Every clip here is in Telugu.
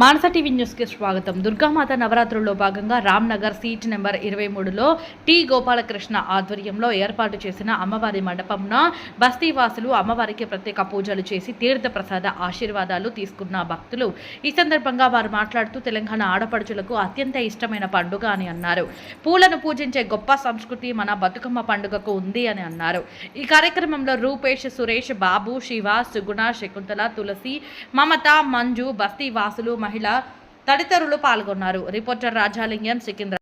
మానస టీవీ న్యూస్కి స్వాగతం. దుర్గామాత నవరాత్రుల్లో భాగంగా రామ్నగర్ సీట్ నెంబర్ ఇరవై మూడులో టి గోపాలకృష్ణ ఆధ్వర్యంలో ఏర్పాటు చేసిన అమ్మవారి మండపంన బస్తీవాసులు అమ్మవారికి ప్రత్యేక పూజలు చేసి తీర్థ ప్రసాద ఆశీర్వాదాలు తీసుకున్న భక్తులు. ఈ సందర్భంగా వారు మాట్లాడుతూ తెలంగాణ ఆడపడుచులకు అత్యంత ఇష్టమైన పండుగ అని అన్నారు. పూలను పూజించే గొప్ప సంస్కృతి మన బతుకమ్మ పండుగకు ఉంది అని అన్నారు. ఈ కార్యక్రమంలో రూపేష్ సురేష్ బాబు శివ సుగుణ శకుంతల తులసి మమత మంజు బస్తీ వాసులు మహిళ తదితరులు పాల్గొన్నారు. రిపోర్టర్ రాజాలింగం సికింద్ర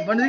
ఇవ్వండి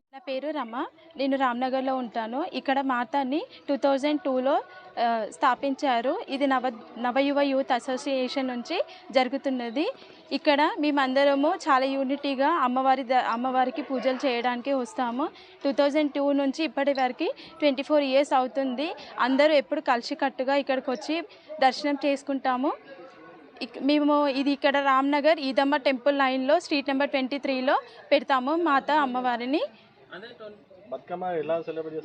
పేరు రమ. నేను రామ్నగర్లో ఉంటాను. ఇక్కడ మాతాని టూ థౌజండ్ టూలో స్థాపించారు. ఇది నవ నవయువ యూత్ అసోసియేషన్ నుంచి జరుగుతున్నది. ఇక్కడ మేమందరము చాలా యూనిటీగా అమ్మవారి ద- అమ్మవారికి పూజలు చేయడానికి వస్తాము. టూ థౌజండ్ టూ నుంచి ఇప్పటి వరకు ట్వంటీ ఫోర్ ఇయర్స్ అవుతుంది. అందరూ ఎప్పుడు కలిసికట్టుగా ఇక్కడికి వచ్చి దర్శనం చేసుకుంటాము. మేము ఇది ఇక్కడ రామ్నగర్ ఈదమ్మ టెంపుల్ లైన్లో స్ట్రీట్ నెంబర్ ట్వంటీ త్రీలో పెడతాము మాత అమ్మవారిని.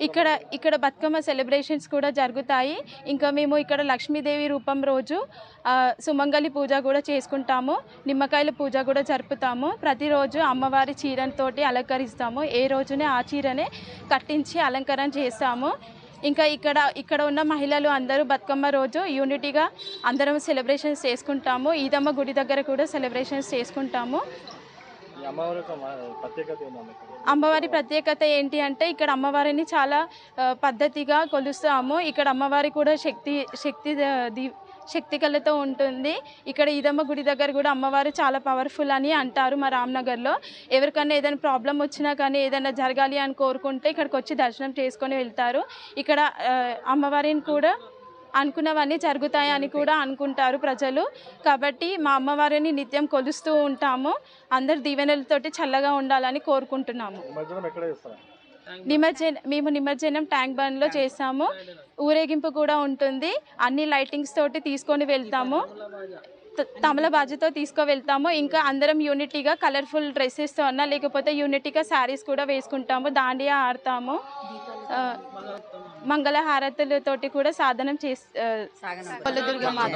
ఇక్కడ ఇక్కడ బతుకమ్మ సెలబ్రేషన్స్ కూడా జరుగుతాయి. ఇంకా మేము ఇక్కడ లక్ష్మీదేవి రూపం రోజు ఆ, సుమంగళి పూజ కూడా చేసుకుంటాము. నిమ్మకాయల పూజ కూడా జరుపుతాము. ప్రతిరోజు అమ్మవారి చీరతోటి అలంకరిస్తాము. ఏ రోజునే ఆ చీరనే కట్టించి అలంకరణ చేస్తాము. ఇంకా ఇక్కడ ఇక్కడ ఉన్న మహిళలు అందరూ బతుకమ్మ రోజు యూనిటీగా అందరం సెలబ్రేషన్స్ చేసుకుంటాము. ఈదమ్మ గుడి దగ్గర కూడా సెలబ్రేషన్స్ చేసుకుంటాము. అమ్మవారి ప్రత్యేకత ఏంటి అంటే ఇక్కడ అమ్మవారిని చాలా పద్ధతిగా కొలుస్తాము. ఇక్కడ అమ్మవారి కూడా శక్తి శక్తి శక్తి కళతో ఉంటుంది. ఇక్కడ ఈదమ్మ గుడి దగ్గర కూడా అమ్మవారు చాలా పవర్ఫుల్ అని అంటారు మా రామ్నగర్లో. ఎవరికైనా ఏదైనా ప్రాబ్లం వచ్చినా కానీ ఏదైనా జరగాలి అని కోరుకుంటే ఇక్కడికి వచ్చి దర్శనం చేసుకొని వెళ్తారు. ఇక్కడ అమ్మవారిని కూడా అనుకున్నవన్నీ జరుగుతాయని కూడా అనుకుంటారు ప్రజలు. కాబట్టి మా అమ్మవారిని నిత్యం కొలుస్తూ ఉంటాము. అందరు దీవెనలతోటి చల్లగా ఉండాలని కోరుకుంటున్నాము. నిమజ్జనం మేము నిమజ్జనం ట్యాంక్ బండ్లో చేస్తాము. ఊరేగింపు కూడా ఉంటుంది. అన్ని లైటింగ్స్ తోటి తీసుకొని వెళ్తాము. తమల బాజుతో తీసుకువెళ్తాము ఇంకా అందరం యూనిటీగా కలర్ఫుల్ డ్రెస్సెస్తో అన్నా లేకపోతే యూనిటీగా శారీస్ కూడా వేసుకుంటాము. దాండియా ఆడతాము. మంగళ హారతులతోటి కూడా సాధనం చేసి దుర్గా మాత.